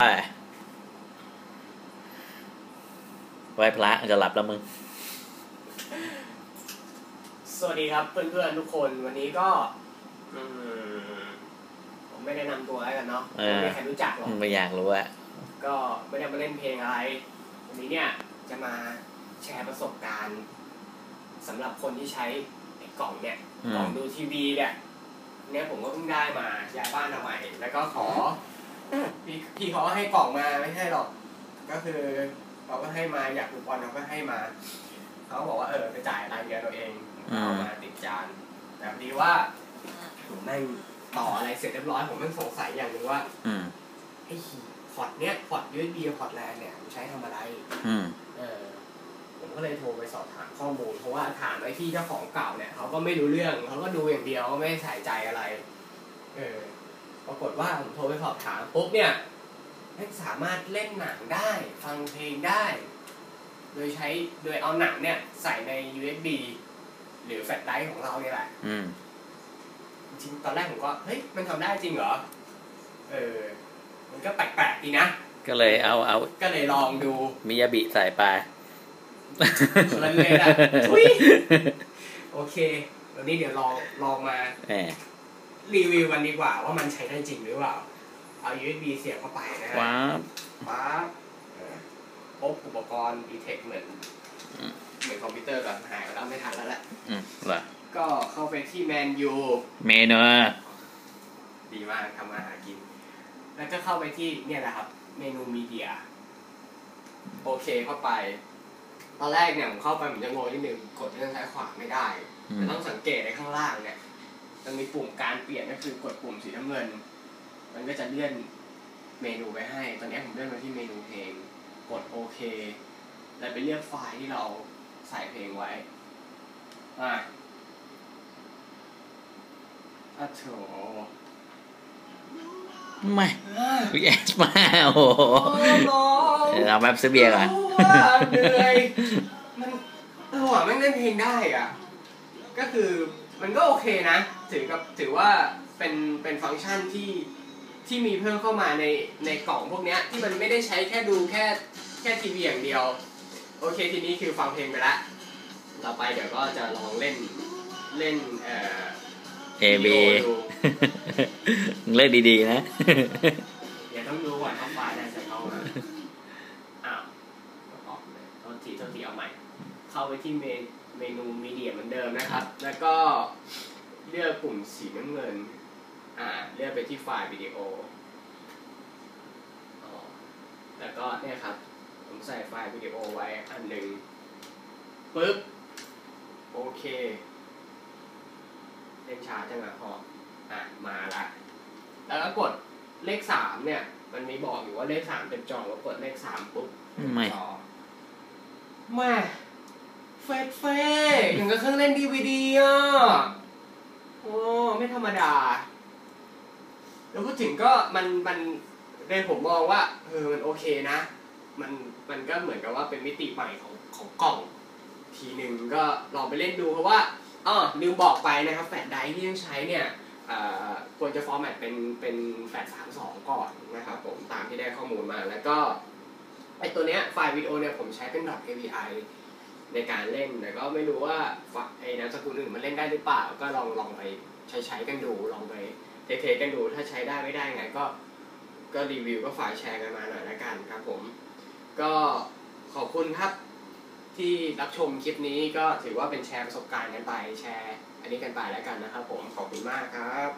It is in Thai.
ไปไหว้พระจะหลับแล้วมึง สวัสดีครับเพื่อนๆทุกคนวันนี้ก็อืมผมไม่ได้นำตัวแล้วกันเนาะเออ ไม่มีใครรู้จักหรอกไม่อยากรู้อะก็ไม่ได้มาเล่นเพลงอะไร วันนี้เนี่ยจะมาแชร์ประสบการณ์สำหรับคนที่ใช้ไอ้กล่องเนี่ย อืกล่อมงดูทีวีเนี่ยเนี่ยผมก็เพิ่งได้มาย้ายบ้านมาใหม่แล้วก็ขอ พี่พี่เขาให้กล่องมาไม่ให้หรอก ก็คือเขาก็ให้มาอยากดูบอลเขาก็ให้มาเขาบอกว่าเออไปจ่ายรายเดือนเราเองเอามาติดจานแต่พอดีว่าผมแม่งต่ออะไรเสร็จเรียบร้อยผมม่งสงสัยอย่างหนึ่งว่าไอ้พอร์ตเนี้ยพอร์ต USB กับพอร์ตแลนเนี่ยมันใช้ทำอะไรเออผมก็เลยโทรไปสอบถามข้อมูล เพราะว่าถามไอ้ที่เจ้าของเก่าเนี่ยเขาก็ไม่รู้เรื่องเขาก็ดูอย่างเดียวก็ไม่ใส่ใจอะไร เออ ปรากฏว่าผมโทรไปสอบถามปุ๊บเนี่ยแม่งสามารถเล่นหนังได้ ฟังเพลงได้ โดยใช้โดยเอาหนังเนี่ย ใส่ใน USB หรือแฟลชไดรฟ์ของเราเนี่ยแหละอืมจริงๆตอนแรกผมก็ เฮ้ย มันทำได้จริงเหรอ เออ มันก็แปลกๆดีนะ ก็เลยเอาเอาก็เลยลองดูมิยาบิใส่ไป คนละเลยอะทุยโอเค วันนี้เดี๋ยวลองลองมา แหม รีวิวกันดีกว่าว่ามันใช้ได้จริงหรือเปล่า เอา USB เสียบเข้าไปนะฮะว้าบปั๊บเออพบอุปกรณ์ดีเทคเหมือนอืมเหมือนคอมพิวเตอร์ก่อนหายไปแล้วไม่ทันแล้วแหละ อืมเหรอก็เข้าไปที่แมนยูเมนูดีมากทำอาหารกิน แล้วก็เข้าไปที่เนี่ยแหละครับ เมนูมีเดีย โอเคเข้าไป ตอนแรกเนี่ยผมเข้าไปผมจะงงนิดนึงกดเรื่องซ้ายขวาไม่ได้อืมแต่ต้องสังเกตในข้างล่างเนี่ย มันมีปุ่มการเปลี่ยนก็คือกดปุ่มสีน้ำเงิน มันก็จะเลื่อนเมนูไปให้ ตอนนี้ผมเลื่อนมาที่เมนูเพลง กดโอเค แล้วไปเลือกไฟล์ที่เราใส่เพลงไว้ อะอะโถไม่อะวิเอสมาโอ้โหน้องเดี๋ยวเราแป๊บซื้อเบียร์ก่อนว่าเหนื่อยมันเออว่ะแม่งเล่นเพลงได้อะ ก็คือ มันก็โอเคนะ ถือกับถือว่าเป็นเป็นฟังก์ชันที่ที่มีเพิ่มเข้ามาในในกล่องพวกเนี้ยที่มันไม่ได้ใช้แค่ดูแค่แค่ทีวีอย่างเดียว โอเคทีนี้คือฟังเพลงไปละ ต่อไปเดี๋ยวก็จะลองเล่นเล่นเอ่อเอบีวิดีโอดูเลือกดีๆนะเดี๋ยวต้องดูก่อนว่าไฟล์ได้จะเข้ามาอ้าวออกเลยโทษทีโทษทีเอาใหม่ เข้าไปที่เมน เมนูมีเดียเหมือนเดิมนะครับ แล้วก็เลือกปุ่มสีน้ำเงิน อ่า เลือกไปที่ไฟล์วิดีโออ๋อแล้วก็เนี่ยครับ ผมใส่ไฟล์วิดีโอไว้อันหนึ่งปึ๊บ โอเคเล่นช้าจังอะพออะ มาละแล้วก็กดเลขสามเนี่ย มันมีบอกอยู่ว่าเลขสามเป็นจอแล้วกดเลขสามปุ๊บไม่จอแม่ เฟดเฟ่อย่างกับเครื่องเล่นดีวีดีอะ โอ้ไม่ธรรมดา แล้วพูดถึงก็มันมันในผมมองว่าเออมันโอเคนะ มันมันก็เหมือนกับว่าเป็นมิติใหม่ของของกล่อง ทีหนึ่งก็ลองไปเล่นดูเพราะว่าอ๋อลืมบอกไปนะครับแฟลชไดร์ที่ต้องใช้เนี่ยควรจะฟอร์แมตเป็นเป็นแฟลชสามสองก่อนนะครับผมตามที่ได้ข้อมูลมาแล้วก็ไอตัวเนี้ยไฟล์วิดีโอเนี่ยผมใช้เป็น .avi ในการเล่นแต่ก็ไม่รู้ว่าฝั่งไอ้นามสกุลอื่นมันเล่นได้หรือเปล่า ก็ลองลองไปใช้ใช้กันดูลองไปเทสๆกันดูถ้าใช้ได้ไม่ได้ไงก็ก็รีวิวก็ฝากแชร์กันมาหน่อยละกันครับผม ก็ขอบคุณครับที่รับชมคลิปนี้ก็ถือว่าเป็นแชร์ประสบการณ์กันไปแชร์ อันนี้กันไปแล้วกันนะครับผมขอบคุณมากครับ